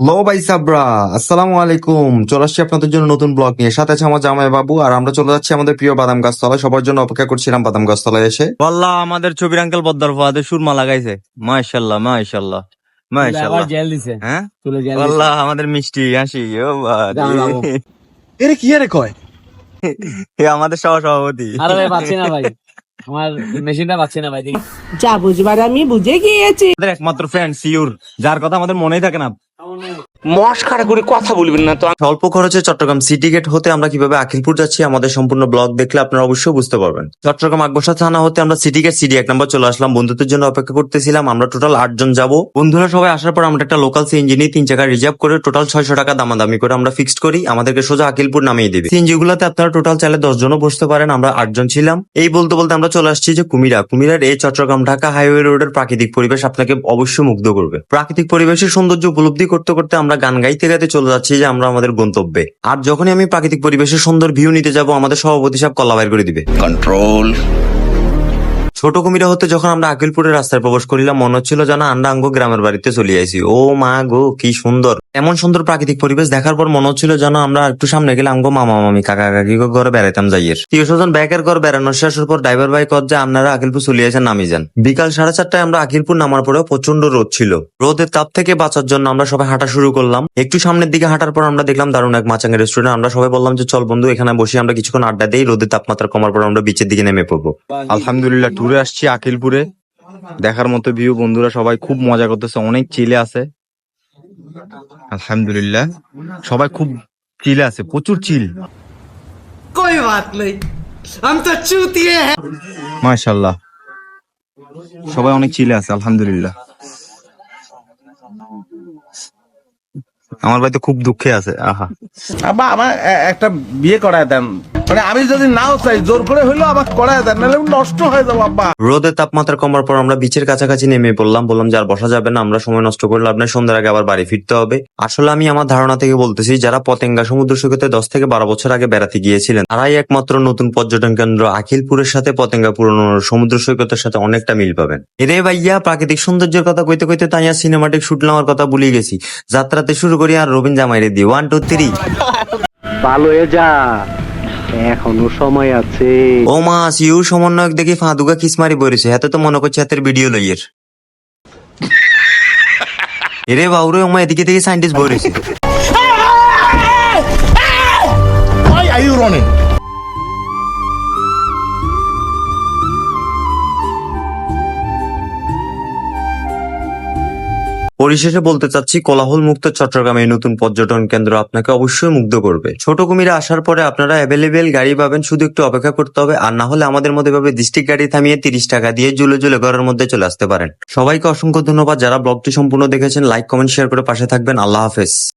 লো ভাই সাবরা আসসালামু আলাইকুম। চলে আসছি আপনাদের জন্য নতুন ব্লগ নিয়ে। সাথে আছে আমার জামাই বাবু আর আমরা চলে যাচ্ছি আমাদের প্রিয় বাদাম গাছতলায়। সবার জন্য অপেক্ষা করছিলাম বাদাম গাছতলায় এসে। বল্লা আমাদের ছবির আঙ্কেল বদ্দার ফাদে সুরমা লাগাইছে। মাশাল্লাহ মাশাল্লাহ মাশাল্লাহ জেল দিছে। হ্যাঁ? আমাদের মিষ্টি হাসি ও বাবা দাঁড়াও, দাঁড়াও। এরে কি আরে কয়? এ আমাদের সহ সভাপতি আরে ভাই পাচ্ছি না ভাই। আমার মেশিনটা পাচ্ছি না ভাই যা বুঝবার আমি বুঝে গিয়েছি। একমাত্র ফ্রেন্ড সিউর। যার কথা আমাদের মনেই থাকে না। ou não? কথা বলবেন না তো খরচে চট্টগ্রাম সিটি গেট হতে আমরা কীভাবে আখিলপুর যাচ্ছি, আমাদের সম্পূর্ণ ব্লগ দেখলে আপনারা অবশ্যই বুঝতে পারবেন। চট্টগ্রাম আকবসা থানা হতে আমরা সিটি গেট এক নম্বর চলে আসলাম। বন্ধুদের জন্য অপেক্ষা করতেছিলাম, আমরা টোটাল আটজন যাব। বন্ধুরা সবাই আসার পর আমরা একটা লোকাল সিএনজি নিয়ে তিন জায়গা রিজার্ভ করে টোটাল ছয়শো টাকা দামাদামি করে আমরা ফিক্সড করি। আমাদেরকে সোজা আকিলপুর নামিয়ে দিবে। সিএনজি গুলোতে আপনারা টোটাল চাইলে দশ জনও বসতে পারেন, আমরা আটজন ছিলাম। এই বলতে বলতে আমরা চলে আসছি যে কুমিরা। কুমিরার এই চট্টগ্রাম ঢাকা হাইওয়ে রোডের প্রাকৃতিক পরিবেশ আপনাকে অবশ্যই মুগ্ধ করবে। প্রাকৃতিক পরিবেশের সৌন্দর্য উপলব্ধি করতে করতে আমরা গান গাইতে গাইতে চলে যাচ্ছি যে আমরা আমাদের গন্তব্যে। আর যখনই আমি প্রাকৃতিক পরিবেশের সুন্দর ভিউ নিতে যাব, আমাদের সভাপতি সাহেব কলা বাইর করে দিবে। কন্ট্রোল ছোট কুমিরা হতে যখন আমরা আকিলপুরের রাস্তায় প্রবেশ করিলাম, মনে হচ্ছিল যেন আমরা আঙ্গ গ্রামের বাড়িতে চলে আইছি। ও মা গো, কি সুন্দর। এমন সুন্দর প্রাকৃতিক পরিবেশ দেখার পর মনে হচ্ছিল যেন আমরা একটু সামনে গেলে আঙ্গ মামা, মামি, কাকা, কাকি ঘরে বেড়াইতাম যাইয়ের। প্রিয় স্বজন ব্যাকের ঘর বেড়ানো শেষের পর ড্রাইভার ভাই কর যে, আপনারা আকিলপুর চলে আসেন নামি যান। বিকাল সাড়ে চারটায় আমরা আকিলপুর নামার পরেও প্রচণ্ড রোদ ছিল। রোদের তাপ থেকে বাঁচার জন্য আমরা সবাই হাঁটা শুরু করলাম। একটু সামনের দিকে হাঁটার পর আমরা দেখলাম দারুণ এক মাচাঙ্গের রেস্টুরেন্ট আমরা সবাই বললাম যে, চল বন্ধু, এখানে বসে, আমরা কিছুক্ষণ আড্ডা দিই। রোদের তাপমাত্রা কমার পর আমরা বিচের দিকে নেমে পড়ব। আলহামদুলিল্লাহ ঘুরে আসছি আকিলপুরে। দেখার মতো ভিউ বন্ধুরা সবাই খুব মজা করতেছে অনেক চিলে আছে। আলহামদুলিল্লাহ সবাই খুব চিলে আছে প্রচুর চিল কই বাত আমি তো চুতিয়ে মাশাআল্লাহ সবাই অনেক চিলে আছে আলহামদুলিল্লাহ। আমার বাড়িতে খুব দুঃখে আছে আহা। আব্বা আমার একটা বিয়ে করায় দেন। মানে আমি যদি নাও চাই জোর করে করায় দেন নাহলে নষ্ট হয়ে যাব আব্বা। রোদের তাপমাত্রা কমার পর আমরা বিচের কাছাকাছি নেমে পড়লাম বললাম যে আর বসা যাবে না আমরা সময় নষ্ট করলে আপনার সন্ধ্যার আগে আবার বাড়ি ফিরতে হবে। আসলে আমি আমার ধারণা থেকে বলতেছি যারা পতেঙ্গা সমুদ্র সৈকতে দশ থেকে বারো বছর আগে বেড়াতে গিয়েছিলেন তারাই একমাত্র নতুন পর্যটন কেন্দ্র আখিলপুরের সাথে পতেঙ্গা পুরনো সমুদ্র সৈকতের সাথে অনেকটা মিল পাবেন। এরে ভাইয়া প্রাকৃতিক সৌন্দর্যের কথা কইতে কইতে তাই আর সিনেমাটিক শুট নেওয়ার কথা ভুলে গেছি। যাত্রাতে শুরু করি আর রবীন জামাইরে দি ওয়ান টু থ্রি ভালো হয়ে যা। এখনও সময় আছে। ও মা সিউ সমন্বয়ক দেখি ফাঁদুকা কিসমারি বলেছে এত তো মনে করছে হাতের ভিডিও লইয়ের। এরে বাউরে ওমা এদিকে থেকে সাইন্টিস্ট বলেছে পরিশেষে বলতে চাচ্ছি, কোলাহল মুক্ত চট্টগ্রামে নতুন পর্যটন কেন্দ্র আপনাকে অবশ্যই মুগ্ধ করবে। ছোট কুমিরে আসার পরে আপনারা অ্যাভেলেবেল গাড়ি পাবেন, শুধু একটু অপেক্ষা করতে হবে, আর না হলে আমাদের মধ্যে ভাবে ডিস্ট্রিক্ট গাড়ি থামিয়ে তিরিশ টাকা দিয়ে জুলে জুলে ঘরের মধ্যে চলে আসতে পারেন। সবাইকে অসংখ্য ধন্যবাদ, যারা ব্লগটি সম্পূর্ণ দেখেছেন লাইক কমেন্ট শেয়ার করে পাশে থাকবেন। আল্লাহ হাফেজ।